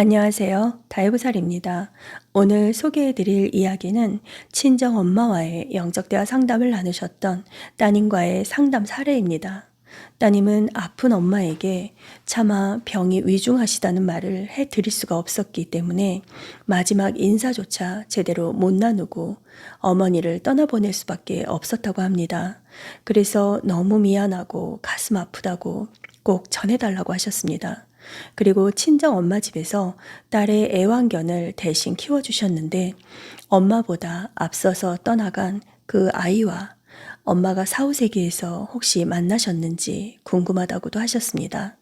안녕하세요. 다이브살입니다. 오늘 소개해드릴 이야기는 친정 엄마와의 영적 대화 상담을 나누셨던 따님과의 상담 사례입니다. 따님은 아픈 엄마에게 차마 병이 위중하시다는 말을 해드릴 수가 없었기 때문에 마지막 인사조차 제대로 못 나누고 어머니를 떠나보낼 수밖에 없었다고 합니다. 그래서 너무 미안하고 가슴 아프다고 꼭 전해달라고 하셨습니다. 그리고 친정 엄마 집에서 딸의 애완견을 대신 키워주셨는데 엄마보다 앞서서 떠나간 그 아이와 엄마가 사후세계에서 혹시 만나셨는지 궁금하다고도 하셨습니다.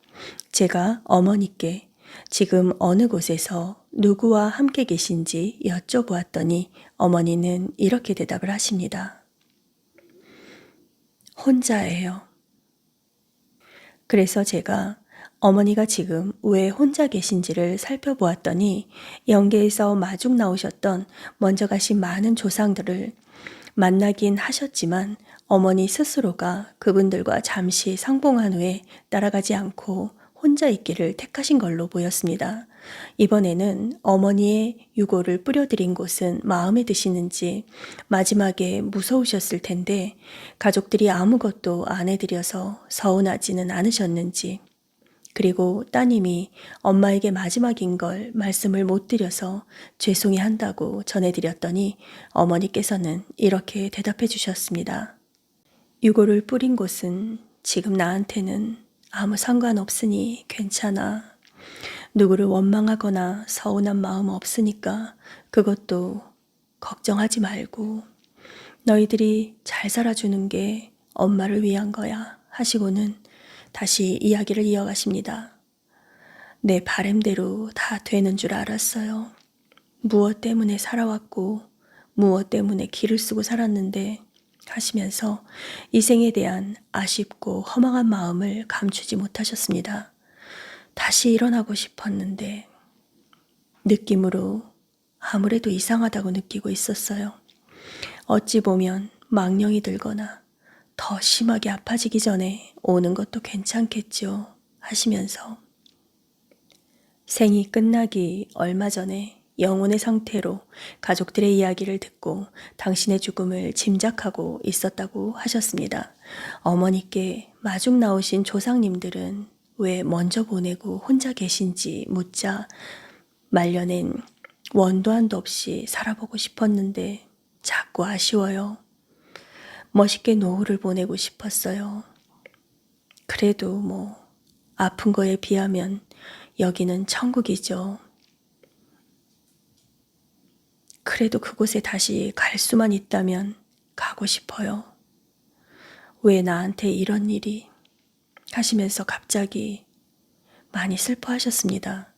제가 어머니께 지금 어느 곳에서 누구와 함께 계신지 여쭤보았더니 어머니는 이렇게 대답을 하십니다. 혼자예요. 그래서 제가 어머니가 지금 왜 혼자 계신지를 살펴보았더니 영계에서 마중 나오셨던 먼저 가신 많은 조상들을 만나긴 하셨지만 어머니 스스로가 그분들과 잠시 상봉한 후에 따라가지 않고 혼자 있기를 택하신 걸로 보였습니다. 이번에는 어머니의 유고를 뿌려드린 곳은 마음에 드시는지 마지막에 무서우셨을 텐데 가족들이 아무것도 안 해드려서 서운하지는 않으셨는지 그리고 따님이 엄마에게 마지막인 걸 말씀을 못 드려서 죄송해 한다고 전해드렸더니 어머니께서는 이렇게 대답해 주셨습니다. 유고를 뿌린 곳은 지금 나한테는 아무 상관없으니 괜찮아. 누구를 원망하거나 서운한 마음 없으니까 그것도 걱정하지 말고 너희들이 잘 살아주는 게 엄마를 위한 거야 하시고는 다시 이야기를 이어가십니다. 내 바램대로 다 되는 줄 알았어요. 무엇 때문에 살아왔고 무엇 때문에 길을 쓰고 살았는데 하시면서 이 생에 대한 아쉽고 허망한 마음을 감추지 못하셨습니다. 다시 일어나고 싶었는데 느낌으로 아무래도 이상하다고 느끼고 있었어요. 어찌 보면 망령이 들거나 더 심하게 아파지기 전에 오는 것도 괜찮겠죠 하시면서 생이 끝나기 얼마 전에 영혼의 상태로 가족들의 이야기를 듣고 당신의 죽음을 짐작하고 있었다고 하셨습니다. 어머니께 마중 나오신 조상님들은 왜 먼저 보내고 혼자 계신지 묻자 말려낸 원도 한도 없이 살아보고 싶었는데 자꾸 아쉬워요. 멋있게 노후를 보내고 싶었어요. 그래도 뭐 아픈 거에 비하면 여기는 천국이죠. 그래도 그곳에 다시 갈 수만 있다면 가고 싶어요. 왜 나한테 이런 일이 하시면서 갑자기 많이 슬퍼하셨습니다.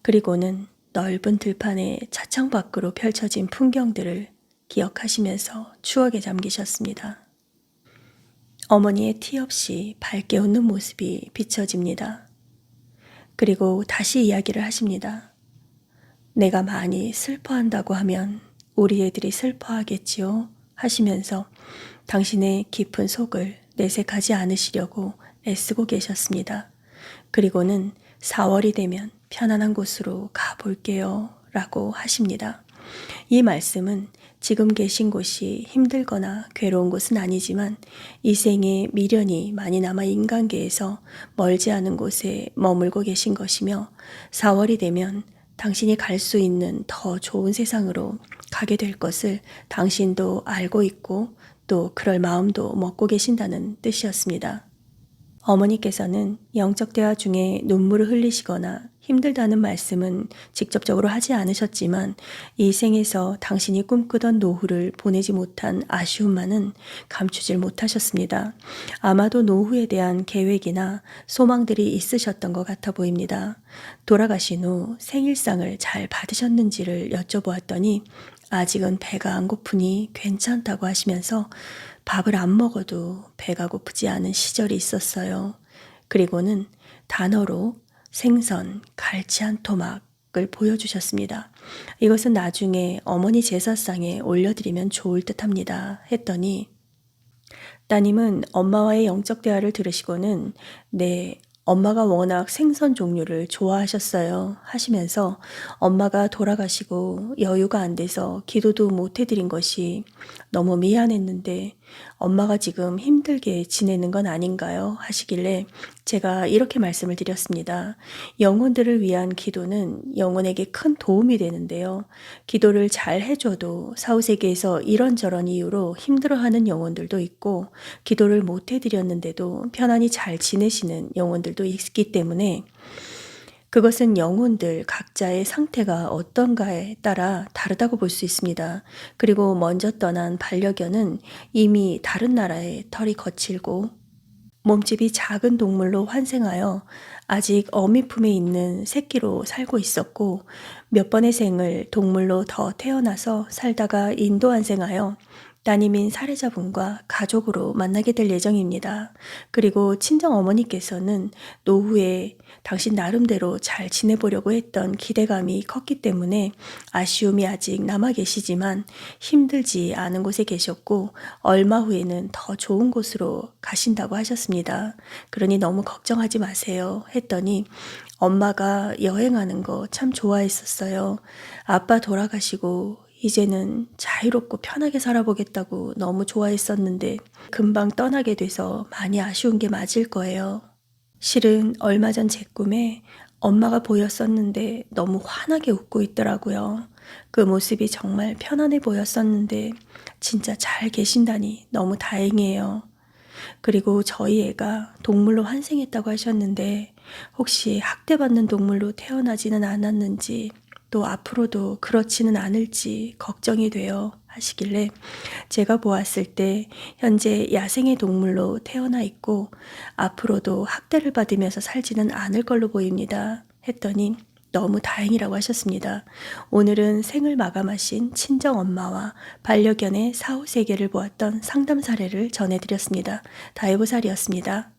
그리고는 넓은 들판에 차창 밖으로 펼쳐진 풍경들을 기억하시면서 추억에 잠기셨습니다. 어머니의 티 없이 밝게 웃는 모습이 비춰집니다. 그리고 다시 이야기를 하십니다. 내가 많이 슬퍼한다고 하면 우리 애들이 슬퍼하겠지요? 하시면서 당신의 깊은 속을 내색하지 않으시려고 애쓰고 계셨습니다. 그리고는 4월이 되면 편안한 곳으로 가볼게요. 라고 하십니다. 이 말씀은 지금 계신 곳이 힘들거나 괴로운 곳은 아니지만 이 생에 미련이 많이 남아 인간계에서 멀지 않은 곳에 머물고 계신 것이며 4월이 되면 당신이 갈 수 있는 더 좋은 세상으로 가게 될 것을 당신도 알고 있고 또 그럴 마음도 먹고 계신다는 뜻이었습니다. 어머니께서는 영적 대화 중에 눈물을 흘리시거나 힘들다는 말씀은 직접적으로 하지 않으셨지만 이 생에서 당신이 꿈꾸던 노후를 보내지 못한 아쉬움만은 감추질 못하셨습니다. 아마도 노후에 대한 계획이나 소망들이 있으셨던 것 같아 보입니다. 돌아가신 후 생일상을 잘 받으셨는지를 여쭤보았더니 아직은 배가 안 고프니 괜찮다고 하시면서 밥을 안 먹어도 배가 고프지 않은 시절이 있었어요. 그리고는 단어로 생선, 갈치 한 토막을 보여주셨습니다. 이것은 나중에 어머니 제사상에 올려드리면 좋을 듯 합니다. 했더니 따님은 엄마와의 영적 대화를 들으시고는 네, 엄마가 워낙 생선 종류를 좋아하셨어요. 하시면서 엄마가 돌아가시고 여유가 안 돼서 기도도 못 해드린 것이 너무 미안했는데 엄마가 지금 힘들게 지내는 건 아닌가요? 하시길래 제가 이렇게 말씀을 드렸습니다. 영혼들을 위한 기도는 영혼에게 큰 도움이 되는데요. 기도를 잘 해줘도 사후세계에서 이런저런 이유로 힘들어하는 영혼들도 있고 기도를 못 해드렸는데도 편안히 잘 지내시는 영혼들도 있기 때문에 그것은 영혼들 각자의 상태가 어떤가에 따라 다르다고 볼 수 있습니다. 그리고 먼저 떠난 반려견은 이미 다른 나라에 털이 거칠고 몸집이 작은 동물로 환생하여 아직 어미 품에 있는 새끼로 살고 있었고 몇 번의 생을 동물로 더 태어나서 살다가 인도 환생하여 따님인 사례자분과 가족으로 만나게 될 예정입니다. 그리고 친정 어머니께서는 노후에 당신 나름대로 잘 지내보려고 했던 기대감이 컸기 때문에 아쉬움이 아직 남아 계시지만 힘들지 않은 곳에 계셨고 얼마 후에는 더 좋은 곳으로 가신다고 하셨습니다. 그러니 너무 걱정하지 마세요. 했더니 엄마가 여행하는 거 참 좋아했었어요. 아빠 돌아가시고 이제는 자유롭고 편하게 살아보겠다고 너무 좋아했었는데 금방 떠나게 돼서 많이 아쉬운 게 맞을 거예요. 실은 얼마 전 제 꿈에 엄마가 보였었는데 너무 환하게 웃고 있더라고요. 그 모습이 정말 편안해 보였었는데 진짜 잘 계신다니 너무 다행이에요. 그리고 저희 애가 동물로 환생했다고 하셨는데 혹시 학대받는 동물로 태어나지는 않았는지 또 앞으로도 그렇지는 않을지 걱정이 돼요 하시길래 제가 보았을 때 현재 야생의 동물로 태어나 있고 앞으로도 학대를 받으면서 살지는 않을 걸로 보입니다 했더니 너무 다행이라고 하셨습니다. 오늘은 생을 마감하신 친정 엄마와 반려견의 사후 세계를 보았던 상담 사례를 전해드렸습니다. 다이보살이었습니다.